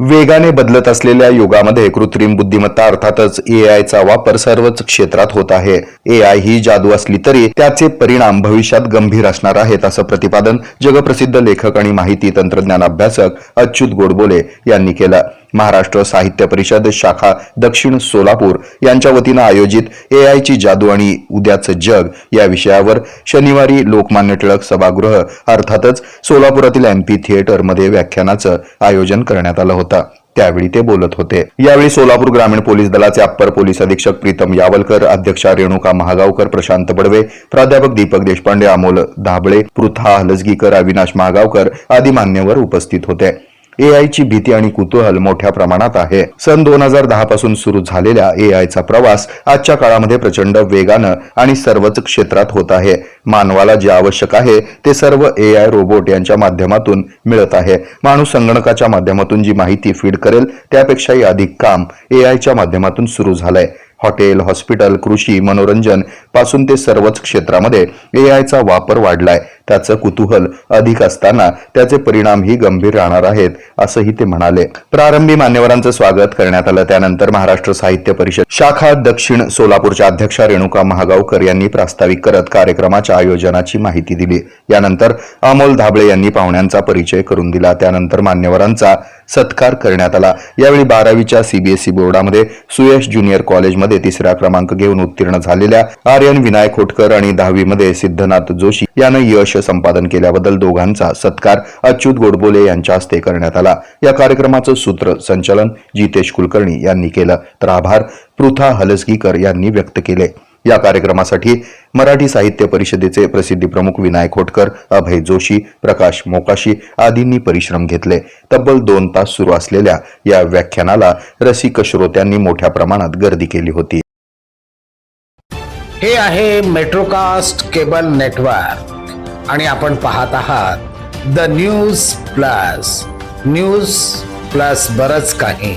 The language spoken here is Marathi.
वेगाने बदलत असलेल्या युगामध्ये कृत्रिम बुद्धिमत्ता अर्थातच ए आयचा वापर सर्वच क्षेत्रात होत आहे. ए आय ही जादू असली तरी त्याचे परिणाम भविष्यात गंभीर असणार आहेत असं प्रतिपादन जगप्रसिद्ध लेखक आणि माहिती तंत्रज्ञान अभ्यासक अच्युत गोडबोले यांनी केलं. महाराष्ट्र साहित्य परिषद शाखा दक्षिण सोलापूर यांच्या वतीनं आयोजित ए आयची जादू आणि उद्याचं जग या विषयावर शनिवारी लोकमान्य टिळक सभागृह अर्थातच सोलापुरातील एमपी थिएटरमध्ये व्याख्यानाचं आयोजन करण्यात आलं होतं. त्यावेळी ते बोलत होते. यावेळी सोलापूर ग्रामीण पोलीस दलाचे अप्पर पोलीस अधीक्षक प्रीतम यावलकर अध्यक्षा रेणुका महागावकर प्रशांत बडवे प्राध्यापक दीपक देशपांडे अमोल धाबळे पृथा हलसगीकर अविनाश महागावकर आदी मान्यवर उपस्थित होते. ए आयची भीती आणि कुतूहल मोठ्या प्रमाणात आहे. सन दोन हजार दहा पासून सुरू झालेल्या ए आयचा प्रवास आजच्या काळामध्ये प्रचंड वेगानं आणि सर्वच क्षेत्रात होत आहे. मानवाला जे आवश्यक आहे ते सर्व ए आय रोबोट यांच्या माध्यमातून मिळत आहे. माणूस संगणकाच्या माध्यमातून जी माहिती फीड करेल त्यापेक्षाही अधिक काम ए आयच्या माध्यमातून सुरू झालंय. हॉटेल हॉस्पिटल कृषी मनोरंजनपासून ते सर्वच क्षेत्रामध्ये ए आयचा वापर वाढलाय. त्याचं कुतूहल अधिक असताना त्याचे परिणामही गंभीर राहणार आहेत असंही ते म्हणाले. प्रारंभी मान्यवरांचं स्वागत करण्यात आलं. त्यानंतर महाराष्ट्र साहित्य परिषद शाखा दक्षिण सोलापूरच्या अध्यक्षा रेणुका महागावकर यांनी प्रास्ताविक करत कार्यक्रमाच्या आयोजनाची माहिती दिली. यानंतर अमोल धाबळे यांनी पाहुण्यांचा परिचय करून दिला. त्यानंतर मान्यवरांचा सत्कार करण्यात आला. यावेळी बारावीच्या सीबीएसई बोर्डामध्ये सुयश ज्युनियर कॉलेजमध्ये तिसरा क्रमांक घेऊन उत्तीर्ण झालेल्या आर्यन विनायक खोटकर आणि दहावीमध्ये सिद्धनाथ जोशी यानं यश संपादन केल्याबद्दल दोघांचा सत्कार अच्युत गोडबोले यांच्या हस्ते करण्यात आला. या कार्यक्रमाचं सूत्र संचलन जितेश कुलकर्णी यांनी केलं. तर आभार पृथा हलसगीकर यांनी व्यक्त केले. या कार्यक्रमासाठी मराठी साहित्य परिषदेचे प्रसिद्धी प्रमुख विनायक होटकर अभय जोशी प्रकाश मोकाशी आदींनी परिश्रम घेतले. तब्बल दोन तास सुरू असलेल्या या व्याख्यानाला रसिक श्रोत्यांनी मोठ्या प्रमाणात गर्दी केली होती. हे आहे मेट्रोकास्ट केबल नेटवर्क आणि आपण पाहत आहात the news plus news plus बरच काही.